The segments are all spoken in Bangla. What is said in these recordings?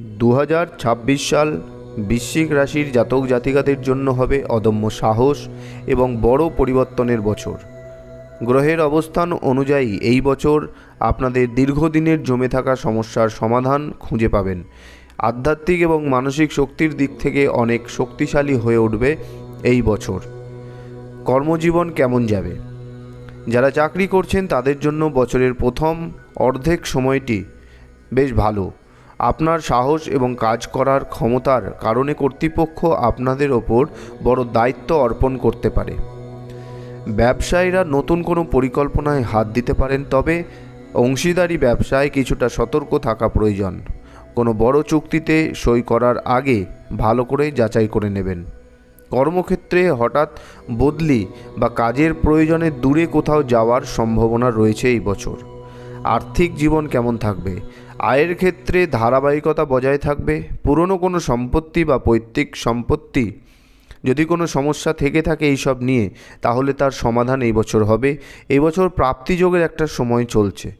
দু হাজার ছাব্বিশ সাল বৃশ্চিক রাশির জাতক জাতিকাদের জন্য হবে অদম্য সাহস এবং বড় পরিবর্তনের বছর। গ্রহের অবস্থান অনুযায়ী এই বছর আপনাদের দীর্ঘদিনের জমে থাকা সমস্যার সমাধান খুঁজে পাবেন। আধ্যাত্মিক এবং মানসিক শক্তির দিক থেকে অনেক শক্তিশালী হয়ে উঠবে এই বছর। কর্মজীবন কেমন যাবে? যারা চাকরি করছেন তাদের জন্য বছরের প্রথম অর্ধেক সময়টি বেশ ভালো। আপনার সাহস এবং কাজ করার ক্ষমতার কারণে কর্তৃপক্ষ আপনাদের ওপর বড় দায়িত্ব অর্পণ করতে পারে। ব্যবসায়ীরা নতুন কোনো পরিকল্পনায় হাত দিতে পারেন, তবে অংশীদারি ব্যবসায় কিছুটা সতর্ক থাকা প্রয়োজন। কোনো বড় চুক্তিতে সই করার আগে ভালো করে যাচাই করে নেবেন। কর্মক্ষেত্রে হঠাৎ বদলি বা কাজের প্রয়োজনে দূরে কোথাও যাওয়ার সম্ভাবনা রয়েছে এই বছর। আর্থিক জীবন কেমন থাকবে? আয়ের ক্ষেত্রে ধারাবাহিকতা বজায় থাকবে, পুরনো কোনো সম্পত্তি বা পৈতৃক সম্পত্তি যদি কোনো সমস্যা থেকে থাকে এইসব নিয়ে, তাহলে তার সমাধান এই বছর হবে। এই বছর প্রাপ্তিযোগের একটা সময় চলছে।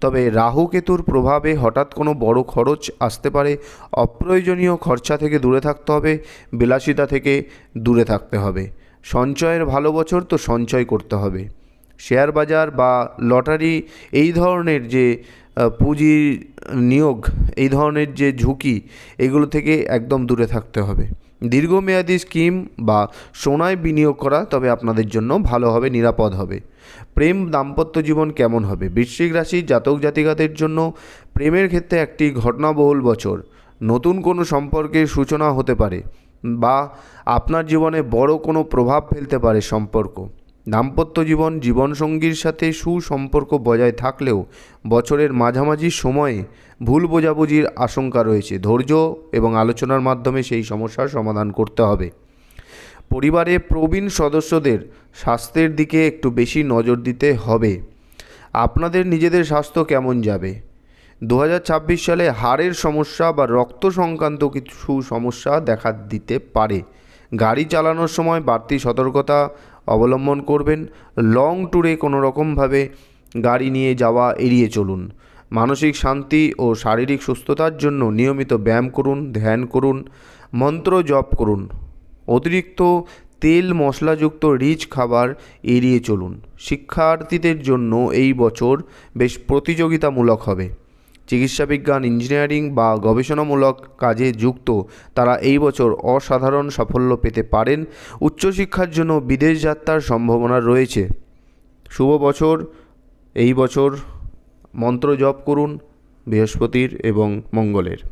তবে রাহু কেতুর প্রভাবে হঠাৎ কোনো বড় খরচ আসতে পারে, অপ্রয়োজনীয় খরচা থেকে দূরে থাকতে হবে, বিলাসিতা থেকে দূরে থাকতে হবে। সঞ্চয়ের ভালো বছর তো সঞ্চয় করতে হবে। শেয়ার বাজার বা লটারি এই ধরনের যে আহ, পুঁজি নিয়োগ এই ধরনের যে ঝুঁকি এগুলো থেকে একদম দূরে থাকতে হবে। দীর্ঘমেয়াদী স্কিম বা সোনায় বিনিয়োগ করা তবে আপনাদের জন্য ভালো হবে নিরাপদ হবে। প্রেম দাম্পত্য জীবন কেমন হবে? বৃশ্চিক রাশির জাতক জাতিকাদের জন্য প্রেমের ক্ষেত্রে একটি ঘটনাবহুল বছর। নতুন কোনো সম্পর্কের সূচনা হতে পারে বা আপনার জীবনে বড় কোনো প্রভাব ফেলতে পারে সম্পর্ক। দাম্পত্য জীবন, জীবনসঙ্গীর সাথে সুসম্পর্ক বজায় থাকলেও বছরের মাঝামাঝি সময়ে ভুল বোঝাবুঝির আশঙ্কা রয়েছে। ধৈর্য এবং আলোচনার মাধ্যমে সেই সমস্যার সমাধান করতে হবে। পরিবারে প্রবীণ সদস্যদের স্বাস্থ্যের দিকে একটু বেশি নজর দিতে হবে। আপনাদের নিজেদের স্বাস্থ্য কেমন যাবে? দু হাজার ছাব্বিশ সালে হাড়ের সমস্যা বা রক্ত সংক্রান্ত কিছু সমস্যা দেখা দিতে পারে। গাড়ি চালানোর সময় বাড়তি সতর্কতা অবলম্বন করবেন। লং ট্যুরে কোনো রকমভাবে গাড়ি নিয়ে যাওয়া, এড়িয়ে চলুন। মানসিক শান্তি ও শারীরিক সুস্থতার জন্য নিয়মিত ব্যায়াম করুন, ধ্যান করুন, মন্ত্র জপ করুন। অতিরিক্ত তেল মশলাযুক্ত রিচ খাবার এড়িয়ে চলুন। শিক্ষার্থীদের জন্য এই বছর বেশ প্রতিযোগিতামূলক হবে। চিকিৎসা বিজ্ঞান ইঞ্জিনিয়ারিং বা গবেষণামূলক কাজে যুক্ত, তারা এই বছর অসাধারণ সাফল্য পেতে পারেন। উচ্চশিক্ষার জন্য বিদেশ যাত্রার সম্ভাবনা রয়েছে। শুভ বছর। এই বছর মন্ত্র জপ করুন বৃহস্পতির এবং মঙ্গলের।